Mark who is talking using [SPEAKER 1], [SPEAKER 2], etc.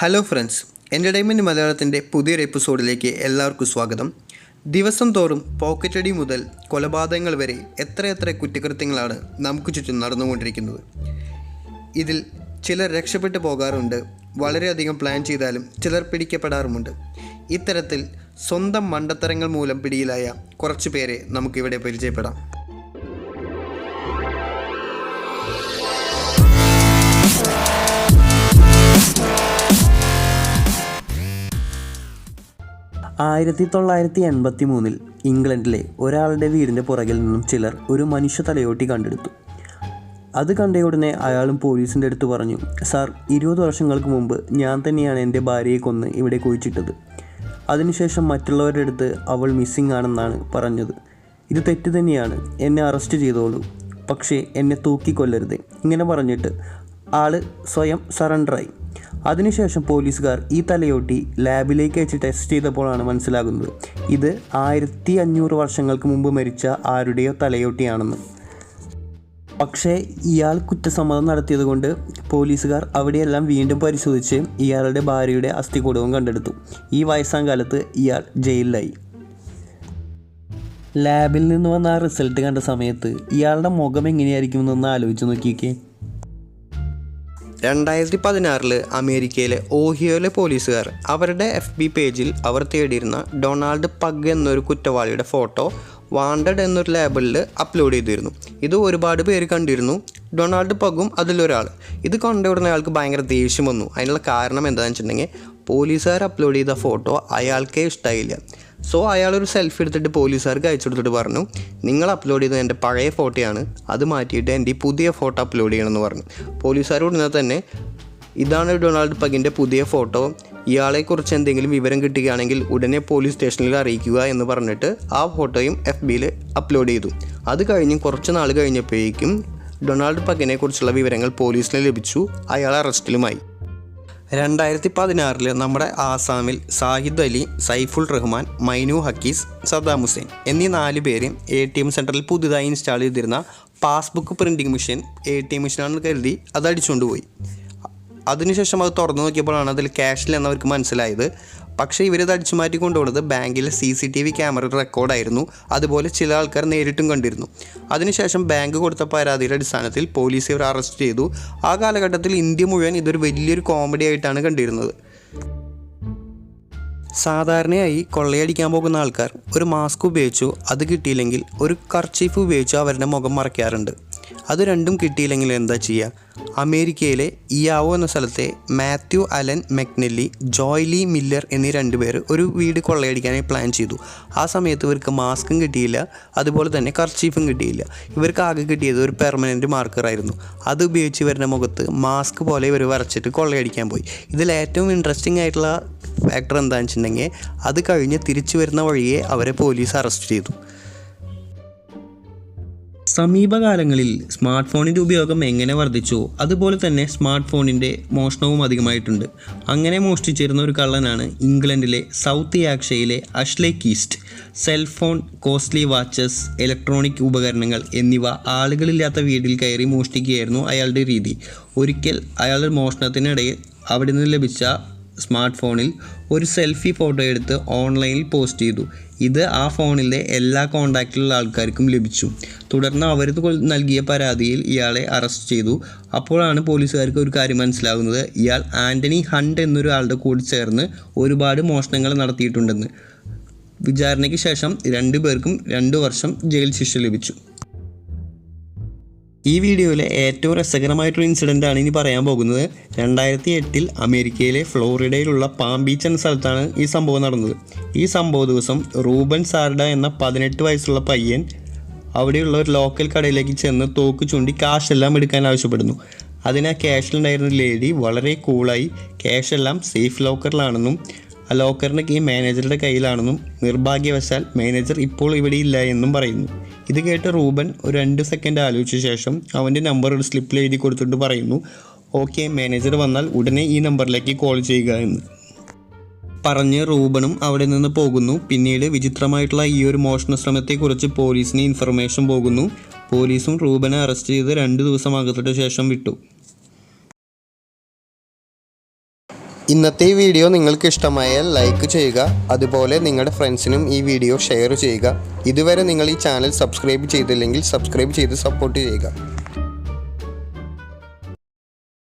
[SPEAKER 1] Hello friends entertainment മലയാളത്തിന്റെ പുതിയൊരു എപ്പിസോഡിലേക്ക് എല്ലാവർക്കും സ്വാഗതം. ദിവസം തോറും പോക്കറ്റടി മുതൽ കൊലപാതകങ്ങൾ വരെ എത്രയെത്ര കുറ്റകൃത്യങ്ങളാണ് നമുക്ക് ചുറ്റും നടന്നുകൊണ്ടിരിക്കുന്നത്. ഇതിൽ ചിലർ രക്ഷപ്പെട്ടു പോകാറുണ്ട് വളരെയധികം പ്ലാൻ ചെയ്താലും ചിലർ പിടിക്കപ്പെടാറുമുണ്ട്. ഇത്തരത്തിൽ സ്വന്തം മണ്ടത്തരങ്ങൾ മൂലം പിടിയിലായ കുറച്ചു പേരെ നമുക്കിവിടെ പരിചയപ്പെടാം.
[SPEAKER 2] ആയിരത്തി തൊള്ളായിരത്തി എൺപത്തി മൂന്നിൽ ഇംഗ്ലണ്ടിലെ ഒരാളുടെ വീടിന്റെ പുറകിൽ നിന്നും ചിലർ ഒരു മനുഷ്യ തലയോട്ടി കണ്ടെടുത്തു. അത് കണ്ടയുടനെ അയാളും പോലീസിന്റെ അടുത്ത് പറഞ്ഞു സാർ ഇരുപത് വർഷങ്ങൾക്ക് മുമ്പ് ഞാൻ തന്നെയാണ് എന്റെ ഭാര്യയെ കൊന്ന് ഇവിടെ കുഴിച്ചിട്ടത്. അതിനുശേഷം മറ്റുള്ളവരുടെ അടുത്ത് അവൾ മിസ്സിംഗ് ആണെന്നാണ് പറഞ്ഞത്. ഇത് തെറ്റ് തന്നെയാണ്. എന്നെ അറസ്റ്റ് ചെയ്തോളൂ. പക്ഷേ എന്നെ തൂക്കിക്കൊല്ലരുത്. ഇങ്ങനെ പറഞ്ഞിട്ട് ആൾ സ്വയം സറണ്ടറായി. അതിനുശേഷം പോലീസുകാർ ഈ തലയോട്ടി ലാബിലേക്ക് അയച്ച് ടെസ്റ്റ് ചെയ്തപ്പോഴാണ് മനസ്സിലാകുന്നത്. ഇത് ആയിരത്തി അഞ്ഞൂറ് വർഷങ്ങൾക്ക് മുമ്പ് മരിച്ച ആരുടെയോ തലയോട്ടിയാണെന്ന്. പക്ഷേ ഇയാൾ കുറ്റസമ്മതം നടത്തിയതുകൊണ്ട് പോലീസുകാർ അവിടെയെല്ലാം വീണ്ടും പരിശോധിച്ച് ഇയാളുടെ ഭാര്യയുടെ അസ്ഥികൂടവും കണ്ടെടുത്തു. ഈ വയസ്സാം കാലത്ത് ഇയാൾ ജയിലിലായി. ലാബിൽ നിന്ന് വന്ന ആ റിസൾട്ട് കണ്ട സമയത്ത് ഇയാളുടെ മുഖം എങ്ങനെയായിരിക്കുമെന്നൊന്ന് ആലോചിച്ച് നോക്കിയൊക്കെ.
[SPEAKER 1] രണ്ടായിരത്തി പതിനാറിൽ അമേരിക്കയിലെ ഓഹിയോയിലെ പോലീസുകാർ അവരുടെ എഫ് ബി പേജിൽ അവർ തേടിയിരുന്ന ഡൊണാൾഡ് പഗ് എന്നൊരു കുറ്റവാളിയുടെ ഫോട്ടോ വാണ്ടഡ് എന്നൊരു ലേബലിൽ അപ്ലോഡ് ചെയ്തിരുന്നു. ഇത് ഒരുപാട് പേര് കണ്ടിരുന്നു. ഡൊണാൾഡ് പഗും അതിലൊരാൾ. ഇത് കണ്ടുവിടുന്ന അയാൾക്ക് ഭയങ്കര ദേഷ്യം വന്നു. അതിനുള്ള കാരണം എന്താണെന്ന് വെച്ചിട്ടുണ്ടെങ്കിൽ പോലീസുകാർ അപ്ലോഡ് ചെയ്ത ഫോട്ടോ അയാൾക്കേ ഇഷ്ടമായില്ല സോ അയാളൊരു സെൽഫി എടുത്തിട്ട് പോലീസുകാർക്ക് അയച്ചു കൊടുത്തിട്ട് പറഞ്ഞു നിങ്ങൾ അപ്ലോഡ് ചെയ്തത് എന്റെ പഴയ ഫോട്ടോയാണ് അത് മാറ്റിയിട്ട് എന്റെ ഈ പുതിയ ഫോട്ടോ അപ്ലോഡ് ചെയ്യണമെന്ന് പറഞ്ഞു. പോലീസുകാർ ഉടനെ തന്നെ ഇതാണ് ഡൊണാൾഡ് പഗിന്റെ പുതിയ ഫോട്ടോ ഇയാളെക്കുറിച്ച് എന്തെങ്കിലും വിവരം കിട്ടുകയാണെങ്കിൽ ഉടനെ പോലീസ് സ്റ്റേഷനിൽ അറിയിക്കുക എന്ന് പറഞ്ഞിട്ട് ആ ഫോട്ടോയും എഫ് ബിയിൽ അപ്ലോഡ് ചെയ്തു. അത് കഴിഞ്ഞ് കുറച്ച് നാൾ കഴിഞ്ഞപ്പോഴേക്കും ഡൊണാൾഡ് പഗിനെ കുറിച്ചുള്ള വിവരങ്ങൾ പോലീസിന് ലഭിച്ചു അയാൾ അറസ്റ്റിലുമായി രണ്ടായിരത്തി പതിനാറിൽ നമ്മുടെ ആസാമിൽ സാഹിദ് അലി സൈഫുൾ റഹ്മാൻ മൈനു ഹക്കീസ് സദ്ദാം ഹുസൈൻ എന്നീ നാല് പേര് എ ടി എം സെന്ററിൽ പുതുതായി ഇൻസ്റ്റാൾ ചെയ്തിരുന്ന passbook printing machine A T M മെഷീനാണെന്ന് കരുതി അത് അടിച്ചുകൊണ്ട് പോയി. അതിനുശേഷം അത് തുറന്നു നോക്കിയപ്പോഴാണ് അതിൽ ക്യാഷിൽ എന്നവർക്ക് മനസ്സിലായത്. പക്ഷേ ഇവരത് അടിച്ചു മാറ്റി കൊണ്ടുപോകുന്നത് ബാങ്കിലെ C C T V camera റെക്കോർഡായിരുന്നു. അതുപോലെ ചില ആൾക്കാർ നേരിട്ടും കണ്ടിരുന്നു. അതിനുശേഷം ബാങ്ക് കൊടുത്ത പരാതിയുടെ അടിസ്ഥാനത്തിൽ പോലീസ് ഇവർ അറസ്റ്റ് ചെയ്തു. ആ കാലഘട്ടത്തിൽ ഇന്ത്യ മുഴുവൻ ഇതൊരു വലിയൊരു കോമഡി ആയിട്ടാണ് കണ്ടിരുന്നത്. സാധാരണയായി കൊള്ളയടിക്കാൻ പോകുന്ന ആൾക്കാർ ഒരു മാസ്ക് ഉപയോഗിച്ചു അത് കിട്ടിയില്ലെങ്കിൽ ഒരു കർച്ചീഫ് ഉപയോഗിച്ചു അവരുടെ മുഖം മറയ്ക്കാറുണ്ട്. അത് രണ്ടും കിട്ടിയില്ലെങ്കിൽ എന്താ ചെയ്യുക അമേരിക്കയിലെ ഇയാവോ എന്ന സ്ഥലത്തെ Matthew Allen McNeely Joely Miller എന്നീ രണ്ടുപേർ ഒരു വീട് കൊള്ളയടിക്കാനായി പ്ലാൻ ചെയ്തു. ആ സമയത്ത് ഇവർക്ക് മാസ്കും കിട്ടിയില്ല അതുപോലെ തന്നെ കർച്ചീഫും കിട്ടിയില്ല. ഇവർക്ക് ആകെ കിട്ടിയത് ഒരു പെർമനന്റ് മാർക്കറായിരുന്നു അത് ഉപയോഗിച്ച് ഇവരുടെ മുഖത്ത് മാസ്ക് പോലെ ഇവർ വരച്ചിട്ട് കൊള്ളയടിക്കാൻ പോയി. ഇതിൽ ഏറ്റവും ഇൻട്രസ്റ്റിംഗ് ആയിട്ടുള്ള ഫാക്ടർ എന്താണെന്ന് വെച്ചിട്ടുണ്ടെങ്കിൽ അത് കഴിഞ്ഞ് തിരിച്ചു വരുന്ന വഴിയെ അവരെ പോലീസ് അറസ്റ്റ് ചെയ്തു.
[SPEAKER 2] സമീപകാലങ്ങളിൽ സ്മാർട്ട് ഫോണിന്റെ ഉപയോഗം എങ്ങനെ വർദ്ധിച്ചു? അതുപോലെ തന്നെ സ്മാർട്ട് ഫോണിന്റെ മോഷണവും അധികമായിട്ടുണ്ട്. അങ്ങനെ മോഷ്ടിച്ചിരുന്ന ഒരു കള്ളനാണ് ഇംഗ്ലണ്ടിലെ south യാക്ഷയിലെ Ashley Keast. Cellphone costly watches electronic ഉപകരണങ്ങൾ എന്നിവ ആളുകളില്ലാത്ത വീട്ടിൽ കയറി മോഷ്ടിക്കുകയായിരുന്നു അയാളുടെ രീതി. ഒരിക്കൽ അയാളുടെ മോഷണത്തിനിടയിൽ അവിടെ നിന്ന് ലഭിച്ച സ്മാർട്ട് ഫോണിൽ ഒരു സെൽഫി ഫോട്ടോ എടുത്ത് ഓൺലൈനിൽ പോസ്റ്റ് ചെയ്തു. ഇത് ആ ഫോണിലെ എല്ലാ കോണ്ടാക്റ്റിലുള്ള ആൾക്കാർക്കും ലഭിച്ചു. തുടർന്ന് അവർ നൽകിയ പരാതിയിൽ ഇയാളെ അറസ്റ്റ് ചെയ്തു. അപ്പോഴാണ് പോലീസുകാർക്ക് ഒരു കാര്യം മനസ്സിലാകുന്നത് ഇയാൾ ആന്റണി ഹണ്ട് എന്നൊരാളുടെ കൂടി ചേർന്ന് ഒരുപാട് മോഷണങ്ങൾ നടത്തിയിട്ടുണ്ടെന്ന്. വിചാരണയ്ക്ക് ശേഷം രണ്ടു പേർക്കും രണ്ടു വർഷം ജയിൽ ശിക്ഷ ലഭിച്ചു. ഈ വീഡിയോയിലെ ഏറ്റവും രസകരമായിട്ടൊരു ഇൻസിഡന്റ് ആണ് ഇനി പറയാൻ പോകുന്നത്. രണ്ടായിരത്തി എട്ടിൽ അമേരിക്കയിലെ ഫ്ലോറിഡയിലുള്ള പാം ബീച്ച് എന്ന സ്ഥലത്താണ് ഈ സംഭവം നടന്നത്. ഈ സംഭവ ദിവസം റൂബൻ സാർഡ എന്ന പതിനെട്ട് വയസ്സുള്ള പയ്യൻ അവിടെയുള്ള ഒരു ലോക്കൽ കടയിലേക്ക് ചെന്ന് തോക്ക് ചൂണ്ടി കാശ് എല്ലാം എടുക്കാൻ ആവശ്യപ്പെടുന്നു. അതിന് ക്യാഷിലുണ്ടായിരുന്ന ലേഡി വളരെ കൂളായി ക്യാഷ് എല്ലാം സേഫ് ലോക്കറിലാണെന്നും ആ ലോക്കറിന്റെ കീ മാനേജറുടെ കയ്യിലാണെന്നും നിർഭാഗ്യവശാൽ മാനേജർ ഇപ്പോൾ ഇവിടെ ഇല്ല എന്നും പറയുന്നു. ഇത് കേട്ട് റൂബൻ ഒരു രണ്ട് സെക്കൻഡ് ആലോചിച്ച ശേഷം അവന്റെ നമ്പർ ഒരു സ്ലിപ്പിൽ എഴുതി കൊടുത്തിട്ട് പറയുന്നു ഓക്കെ മാനേജർ വന്നാൽ ഉടനെ ഈ നമ്പറിലേക്ക് കോൾ ചെയ്യുക എന്ന്. പറഞ്ഞ് റൂബനും അവിടെ നിന്ന് പോകുന്നു. പിന്നീട് വിചിത്രമായിട്ടുള്ള ഈ ഒരു മോഷണ ശ്രമത്തെക്കുറിച്ച് പോലീസിന് ഇൻഫർമേഷൻ പോകുന്നു. പോലീസും റൂബനെ അറസ്റ്റ് ചെയ്ത് രണ്ട് ദിവസം അകത്തിട്ട് ശേഷം വിട്ടു.
[SPEAKER 1] ഇന്നത്തെ ഈ വീഡിയോ നിങ്ങൾക്ക് ഇഷ്ടമായാൽ ലൈക്ക് ചെയ്യുക. അതുപോലെ നിങ്ങളുടെ ഫ്രണ്ട്സിനും ഈ വീഡിയോ ഷെയർ ചെയ്യുക. ഇതുവരെ നിങ്ങൾ ഈ ചാനൽ സബ്സ്ക്രൈബ് ചെയ്തില്ലെങ്കിൽ സബ്സ്ക്രൈബ് ചെയ്ത് സപ്പോർട്ട് ചെയ്യുക.